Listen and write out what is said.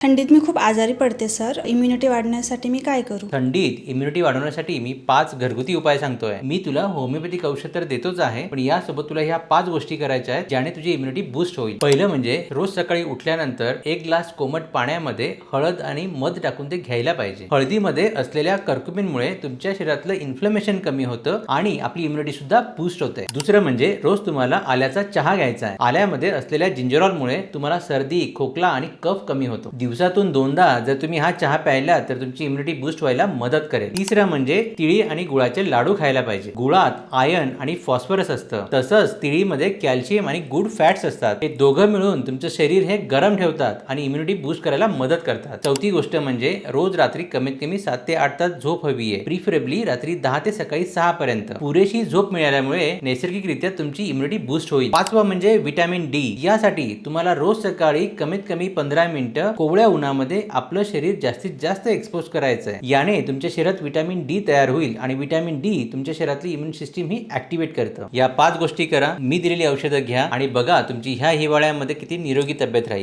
थंडीत मी खूप आजारी पडते सर. इम्युनिटी वाढण्यासाठी मी काय करू? थंडीत इम्युनिटी वाढवण्यासाठी मी पाच घरगुती उपाय सांगतोय. मी तुला होमिओपॅथिक औषध तर देतोच आहे पण यासोबत तुला ह्या पाच गोष्टी करायच्या आहेत ज्याने तुझी इम्युनिटी बूस्ट होईल. पहिलं म्हणजे रोज सकाळी उठल्यानंतर एक ग्लास कोमट पाण्यामध्ये हळद आणि मध टाकून ते घ्यायला पाहिजे. हळदीमध्ये असलेल्या कर्कुमिनमुळे तुमच्या शरीरातलं इन्फ्लमेशन कमी होतं आणि आपली इम्युनिटी सुद्धा बूस्ट होते. दुसरं म्हणजे रोज तुम्हाला आल्याचा चहा घ्यायचा आहे. आल्यामध्ये असलेल्या जिंजरॉलमुळे तुम्हाला सर्दी खोकला आणि कफ कमी होतो. दिवसातून दोनदा जर तुम्ही हा चहा प्यायला तर तुमची इम्युनिटी बूस्ट व्हायला मदत करेल. तिसरं म्हणजे तिळी आणि गुळाचे लाडू खायला पाहिजे. गुळात आयर्न आणि फॉस्फरस असतं. तसंच तिळीमध्ये कॅल्शियम आणि गुड फॅट्स असतात. हे दोघं मिळून तुमचं शरीर हे गरम ठेवतात आणि इम्युनिटी बूस्ट करायला मदत करतात. चौथी गोष्ट म्हणजे रोज रात्री कमीत कमी सात ते आठ तास झोप हवी आहे. प्रिफरेबली रात्री दहा ते सकाळी सहा पर्यंत. पुरेशी झोप मिळाल्यामुळे नैसर्गिकरित्या तुमची इम्युनिटी बूस्ट होईल. पाचवं म्हणजे विटॅमिन डी यासाठी तुम्हाला रोज सकाळी कमीत कमी पंधरा मिनिटं कोवळ्या उन्हामध्ये आपलं शरीर जास्तीत जास्त एक्सपोज करायचं आहे याने तुमच्या शरीरात विटॅमिन डी तयार होईल आणि विटॅमिन डी तुमच्या शरीरातली इम्युन सिस्टीम ही ऍक्टिव्हेट करतं. या पाच गोष्टी करा. मी दिलेली औषधं घ्या आणि बघा तुमची ह्या हिवाळ्यामध्ये किती निरोगी तब्येत राहील.